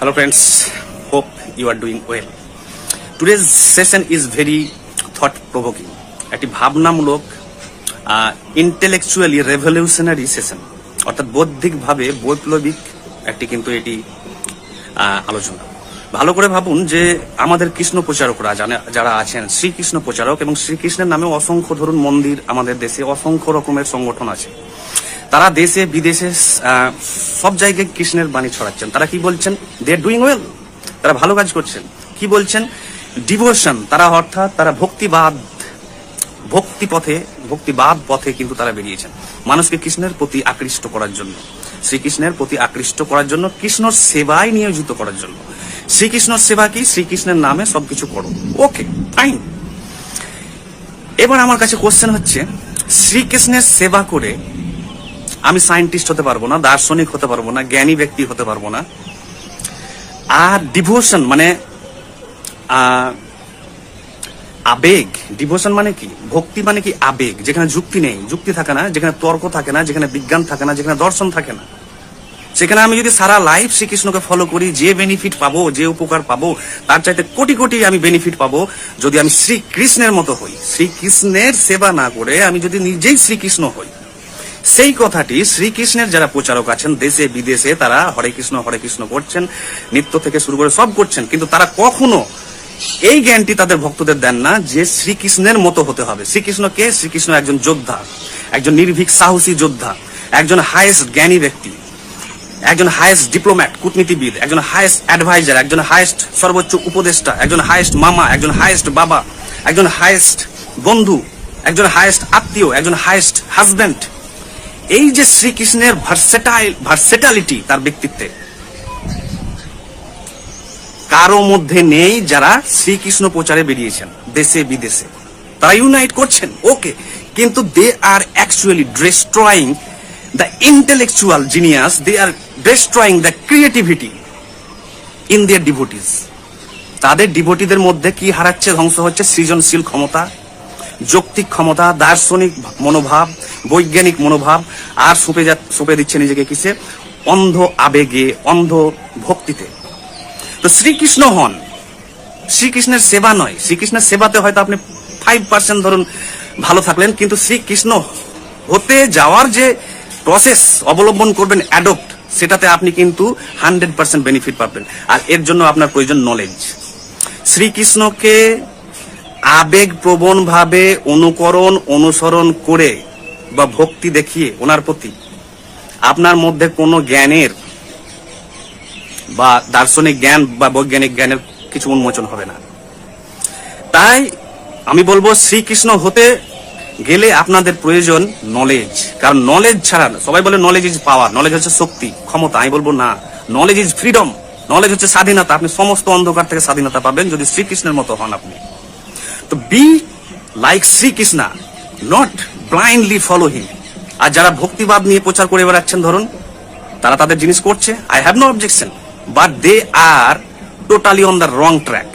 Hello friends, hope you are doing well. Today's session is very thought provoking. একটি ভাবনামূলক intellectually revolutionary session অর্থাৎ বৌদ্ধিকভাবে বৈপ্লবিক একটি কিন্তু এটি আলোচনা ভালো করে ভাবুন যে আমাদের কৃষ্ণ প্রচারকরা যারা আছেন শ্রীকৃষ্ণ প্রচারক এবং শ্রীকৃষ্ণের নামে অসংখ্য ধরুন মন্দির আমাদের দেশে অসংখ্য রকমের সংগঠন আছে তারা দেশে, বিদেশে সব জায়গায় কৃষ্ণের বাণী ছড়াচ্ছেন। তারা কি বলছেন? দে ডুইং ওয়েল তারা ভালো কাজ করছেন। কি বলছেন? ডিভোশন তারা অর্থাৎ তারা ভক্তিবাদ ভক্তি পথে ভক্তিবাদ পথে কিন্তু তারা বেরিয়েছেন। মানুষকে কৃষ্ণের প্রতি আকৃষ্ট করার জন্য। শ্রীকৃষ্ণের প্রতি আকৃষ্ট করার জন্য কৃষ্ণ সেবায় নিয়োজিত করার জন্য। শ্রীকৃষ্ণ সেবা কি? শ্রীকৃষ্ণের নামে সবকিছু করো। ওকে ফাইন এবার আমার কাছে কোশ্চেন হচ্ছে, শ্রীকৃষ্ণের সেবা করে আমি সায়েন্টিস্ট হতে পারব না, দার্শনিক হতে পারব না, জ্ঞানী ব্যক্তি হতে পারব না। আর ডিভোশন মানে আবেগ। ডিভোশন মানে কি? ভক্তি মানে কি? আবেগ। যেখানে যুক্তি নেই। যুক্তি থাকে না, যেখানে তর্ক থাকে না, যেখানে বিজ্ঞান থাকে না, যেখানে দর্শন থাকে না। সেখানে আমি যদি সারা লাইফ শ্রীকৃষ্ণকে ফলো করি, যে বেনিফিট পাবো, যে উপকার পাবো, তার চাইতে কোটি কোটি আমি বেনিফিট পাবো, যদি আমি শ্রীকৃষ্ণের মতো হই। শ্রীকৃষ্ণের সেবা না করে আমি যদি নিজেই শ্রীকৃষ্ণ হই সেই কথাটি শ্রীকৃষ্ণের যারা প্রচারক আছেন, দেশে, বিদেশে তারা হরে কৃষ্ণ হরে কৃষ্ণ করছেন, নৃত্য থেকে শুরু করে সব করছেন, কিন্তু তারা কখনো এই জ্ঞানটি তাদের ভক্তদের দেন না যে শ্রীকৃষ্ণের মতো হতে হবে। শ্রীকৃষ্ণ কে? শ্রীকৃষ্ণ একজন যোদ্ধা, একজন নির্ভীক, সাহসী যোদ্ধা, একজন হাইয়েস্ট জ্ঞানী ব্যক্তি, একজন হায়েস্ট ডিপ্লোম্যাট কূটনীতিবিদ, একজন হায়েস্ট অ্যাডভাইজার একজন হায়েস্ট সর্বোচ্চ উপদেষ্টা, একজন হায়েস্ট মামা, একজন হায়েস্ট বাবা, একজন হায়েস্ট বন্ধু, একজন হায়েস্ট আত্মীয়, একজন হায়েস্ট হাজব্যান্ড এই যে শ্রীকৃষ্ণের ভার্সেটাইল ভার্সেটালিটি তার ব্যক্তিত্বে। কারও মধ্যে নেই যারা শ্রীকৃষ্ণ প্রচারে বেরিয়েছেন, দেশে, বিদেশে। তারা ইউনাইট করছেন ওকে কিন্তু they are actually destroying the intellectual genius they are destroying the creativity in their devotees তাদের ডিভোটিদের মধ্যে কি হারাচ্ছে, ধ্বংস হচ্ছে, সৃজনশীল ক্ষমতা যৌক্তিক ক্ষমতা, দার্শনিক মনোভাব, বৈজ্ঞানিক মনোভাব, আর সুপে যা সুপে দিচ্ছে নিজেকে কিসে? অন্ধ আবেগে, অন্ধ ভক্তিতে। তো শ্রীকৃষ্ণ হন। শ্রীকৃষ্ণের সেবা নয়। শ্রীকৃষ্ণের সেবাতে হয়তো আপনি ফাইভ পার্সেন্ট ধরুন ভালো থাকলেন, কিন্তু শ্রীকৃষ্ণ হতে যাওয়ার যে প্রসেস অবলম্বন করবেন অ্যাডপ্ট সেটাতে আপনি কিন্তু হান্ড্রেড পার্সেন্ট বেনিফিট পাবেন। আর এর জন্য আপনার প্রয়োজন নলেজ শ্রীকৃষ্ণকে আবেগ প্রবণ ভাবে অনুকরণ, অনুসরণ করে বা ভক্তি দেখিয়ে ওনার প্রতি আপনার মধ্যে কোনো জ্ঞানের বা দার্শনিক জ্ঞান বা বৈজ্ঞানিক জ্ঞানের কিছু উন্মোচন হবে না। তাই আমি বলব শ্রীকৃষ্ণ হতে গেলে আপনাদের প্রয়োজন নলেজ কারণ নলেজ ছাড়া সবাই বলে নলেজ ইজ পাওয়ার নলেজ হচ্ছে শক্তি, ক্ষমতা। আমি বলব না নলেজ ইজ ফ্রিডম নলেজ হচ্ছে স্বাধীনতা। আপনি সমস্ত অন্ধকার থেকে স্বাধীনতা পাবেন যদি শ্রীকৃষ্ণের মতো হন আপনি। তো be like Srikrishna not blindly follow him আর যারা ভক্তিভাব নিয়ে প্রচার করে বেড়াচ্ছেন, ধরুন, তারা তাদের জিনিস করছে I have no objection but they are totally on the wrong track